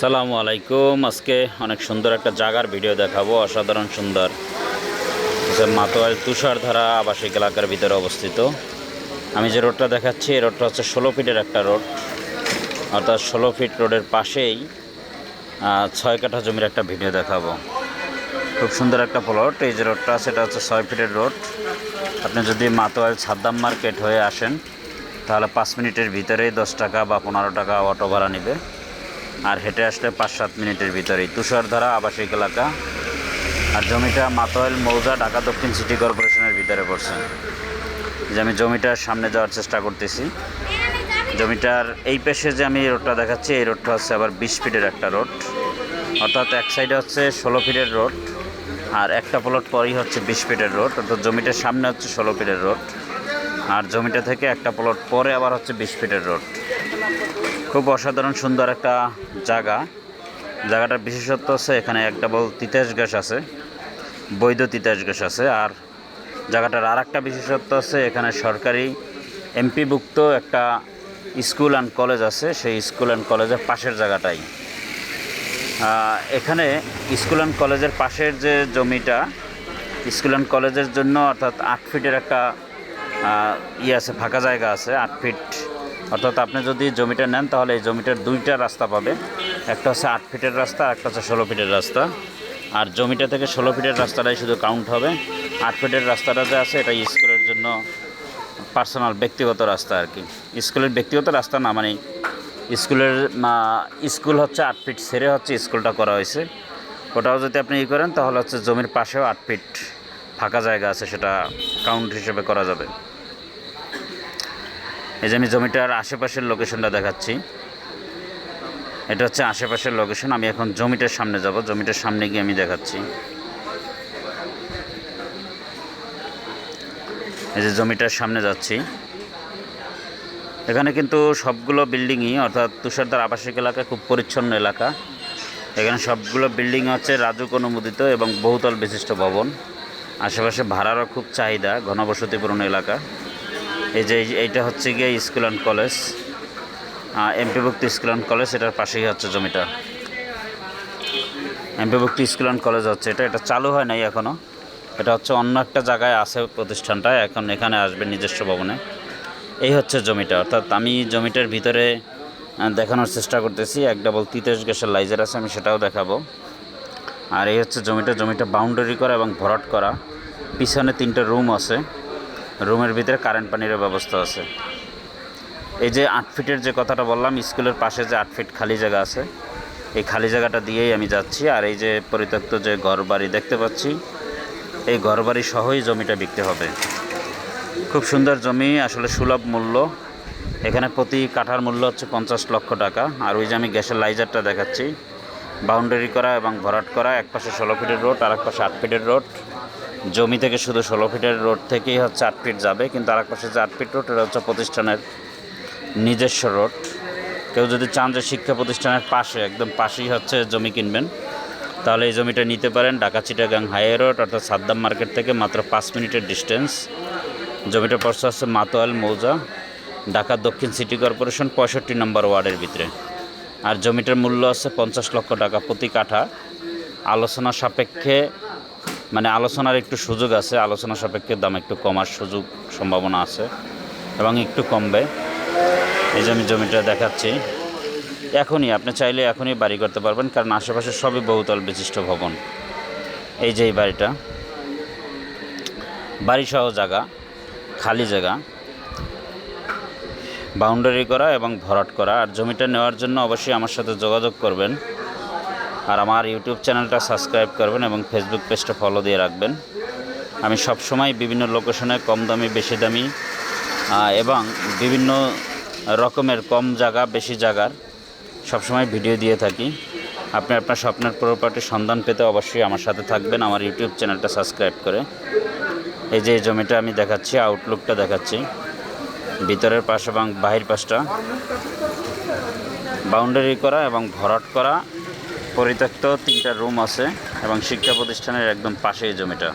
সালামু আলাইকুম। আজকে অনেক সুন্দর একটা জাগার ভিডিও দেখাবো, অসাধারণ সুন্দর। মাতোয়াল তুষারধারা আবাসিক এলাকার ভিতরে অবস্থিত। আমি যে রোডটা দেখাচ্ছি, এই রোডটা হচ্ছে ষোলো ফিটের একটা রোড। অর্থাৎ ষোলো ফিট রোডের পাশেই ছয় কাঠা জমির একটা ভিডিও দেখাবো। খুব সুন্দর একটা প্লট এই যে রোডটা সেটা হচ্ছে ছয় ফিটের রোড। আপনি যদি মাতোয়াল ছাদ্দাম মার্কেট হয়ে আসেন, তাহলে পাঁচ মিনিটের ভিতরেই দশ টাকা বা পনেরো টাকা অটো ভাড়া নেবে। আর হেঁটে আসলে পাঁচ সাত মিনিটের ভিতরেই। তুষারধারা আবাসিক এলাকা। আর জমিটা মাতোয়াল মৌজা, ঢাকা দক্ষিণ সিটি কর্পোরেশনের ভিতরে পড়ছে। যে আমি জমিটার সামনে যাওয়ার চেষ্টা করতেছি। জমিটার এই পেশে যে আমি রোডটা দেখাচ্ছি, এই রোডটা হচ্ছে আবার বিশ ফিটের একটা রোড। অর্থাৎ এক সাইডে হচ্ছে ষোলো ফিটের রোড আর একটা প্লট পরই হচ্ছে বিশ ফিটের রোড। অর্থাৎ জমিটার সামনে হচ্ছে ষোলো ফিটের রোড। আর জমিটা থেকে একটা প্লট পরে আবার হচ্ছে বিশ ফিটের রোড। খুব অসাধারণ সুন্দর একটা জায়গা। জায়গাটার বিশেষত্ব হচ্ছে এখানে এক ডাবল তিতাস গ্যাস আছে, বৈধ তিতাস গ্যাস আছে। আর জায়গাটার আর একটা বিশেষত্ব আছে এখানে সরকারি এমপিভুক্ত একটা স্কুল অ্যান্ড কলেজ আছে। সেই স্কুল অ্যান্ড কলেজের পাশের জায়গাটাই। এখানে স্কুল অ্যান্ড কলেজের পাশের যে জমিটা, স্কুল অ্যান্ড কলেজের জন্য অর্থাৎ আট ফিটের একটা ইয়ে আছে, ফাঁকা জায়গা আছে, আট ফিট অর্থাৎ আপনি যদি জমিটা নেন, তাহলে এই জমিটার দুইটা রাস্তা পাবে। একটা হচ্ছে আট ফিটের রাস্তা, একটা হচ্ছে ষোলো ফিটের রাস্তা। আর জমিটা থেকে ষোলো ফিটের রাস্তাটাই শুধু কাউন্ট হবে। আট ফিটের রাস্তাটা যে আছে, এটা স্কুলের জন্য পার্সোনাল ব্যক্তিগত রাস্তা আর কি। স্কুলের ব্যক্তিগত রাস্তা না মানে স্কুলের স্কুল হচ্ছে আট ফিট সেরে হচ্ছে স্কুলটা করা হয়েছে। ওটাও যদি আপনি ই করেন, তাহলে হচ্ছে জমির পাশেও আট ফিট ফাঁকা জায়গা আছে, সেটা কাউন্ট হিসেবে করা যাবে। এই যে আমি জমিটার আশেপাশের লোকেশনটা দেখাচ্ছি। এটা হচ্ছে আশেপাশের লোকেশন আমি এখন জমিটার সামনে যাব। জমিটার সামনে গিয়ে আমি দেখাচ্ছি। এই যে জমিটার সামনে যাচ্ছি। এখানে কিন্তু সবগুলো বিল্ডিংই অর্থাৎ তুষারদার আবাসিক এলাকা, খুব পরিচ্ছন্ন এলাকা। এখানে সবগুলো বিল্ডিং হচ্ছে রাজুক অনুমোদিত এবং বহুতল বিশিষ্ট ভবন। আশেপাশে ভাড়ারও খুব চাহিদা, ঘনবসতিপূর্ণ এলাকা। এই যে এইটা হচ্ছে গিয়ে স্কুল অ্যান্ড কলেজ। এমপিভুক্ত স্কুল অ্যান্ড কলেজ, এটার পাশেই হচ্ছে জমিটা। এমপিভুক্ত স্কুল অ্যান্ড কলেজ হচ্ছে এটা। এটা চালু হয় নাই এখনও এটা হচ্ছে অন্য একটা জায়গায় আছে প্রতিষ্ঠানটা এখন এখানে আসবে নিজস্ব ভবনে। এই হচ্ছে জমিটা। অর্থাৎ আমি জমিটার ভিতরে দেখানোর চেষ্টা করতেছি। এক ডাবল তিতাস গ্যাসের লাইজার আছে, আমি সেটাও দেখাবো। আর এই হচ্ছে জমিটা। জমিটা বাউন্ডারি করা এবং ভরাট করা। পিছনে তিনটা রুম আছে। রুমের ভিতরে কারেন্ট পানিরও ব্যবস্থা আছে। এই যে আট ফিটের যে কথাটা বললাম, স্কুলের পাশে যে আট ফিট খালি জায়গা আছে, এই খালি জায়গাটা দিয়েই আমি যাচ্ছি। আর এই যে পরিত্যক্ত যে ঘর বাড়ি দেখতে পাচ্ছি, এই ঘর বাড়ি সহই জমিটা বিকতে হবে। খুব সুন্দর জমি, আসলে সুলভ মূল্য। এখানে প্রতি কাঠার মূল্য হচ্ছে পঞ্চাশ লক্ষ টাকা। আর ওই যে আমি গ্যাসের লাইজারটা দেখাচ্ছি, বাউন্ডারি করা এবং ভরাট করা এক পাশে ষোলো ফিটের রোড আর এক পাশে আট ফিটের রোড। জমি থেকে শুধু ষোলো ফিটের রোড থেকেই হচ্ছে আট ফিট যাবে, কিন্তু আর এক পাশে যে আট ফিট রোড, এটা হচ্ছে প্রতিষ্ঠানের নিজস্ব রোড। কেউ যদি চান যে শিক্ষা প্রতিষ্ঠানের পাশে, একদম পাশেই হচ্ছে জমি কিনবেন, তাহলে এই জমিটা নিতে পারেন ঢাকা চিটাগাং হাইওয়ে রোড, অর্থাৎ সাদ্দাম মার্কেট থেকে মাত্র পাঁচ মিনিটের ডিস্টেন্স। জমিটা পড়ছে হচ্ছে মাতোয়াল মৌজা, ঢাকা দক্ষিণ সিটি কর্পোরেশন, পঁয়ষট্টি নম্বর ওয়ার্ডের ভিতরে। আর জমিটার মূল্য আছে পঞ্চাশ লক্ষ টাকা প্রতি কাঠা। আলোচনা সাপেক্ষে মানে আলোচনার একটু সুযোগ আছে, আলোচনা সাপেক্ষে দাম একটু কমার সুযোগ সম্ভাবনা আছে এবং একটু কমবে। এই আমি জমিটা দেখাচ্ছি। এখনই, আপনি চাইলে এখনই বাড়ি করতে পারবেন, কারণ আশেপাশে সবই বহুতল বিশিষ্ট ভবন। এই যে এই বাড়িটা। বাড়ি সহ জায়গা, খালি জায়গা। বাউন্ডারি করা এবং ভরাট করা। আর জমিটা নেওয়ার জন্য অবশ্যই আমার সাথে যোগাযোগ করবেন। আর আমার ইউটিউব চ্যানেলটা সাবস্ক্রাইব করবেন এবং ফেসবুক পেজটা ফলো দিয়ে রাখবেন। আমি সব সময় বিভিন্ন লোকেশনে কম দামি, বেশি দামি এবং বিভিন্ন রকমের কম জায়গা, বেশি জায়গার সবসময় ভিডিও দিয়ে থাকি। আপনি আপনার স্বপ্নের প্রপার্টির সন্ধান পেতে অবশ্যই আমার সাথে থাকবেন, আমার ইউটিউব চ্যানেলটা সাবস্ক্রাইব করে। এই যে জমিটা আমি দেখাচ্ছি আউটলুকটা দেখাচ্ছি। ভিতরের পাশ এবং বাহির পাশটা। বাউন্ডারি করা এবং ভরাট করা পরিত্যক্ত তিনটা রুম আছে এবং শিক্ষা প্রতিষ্ঠানের একদম পাশেই জমিটা।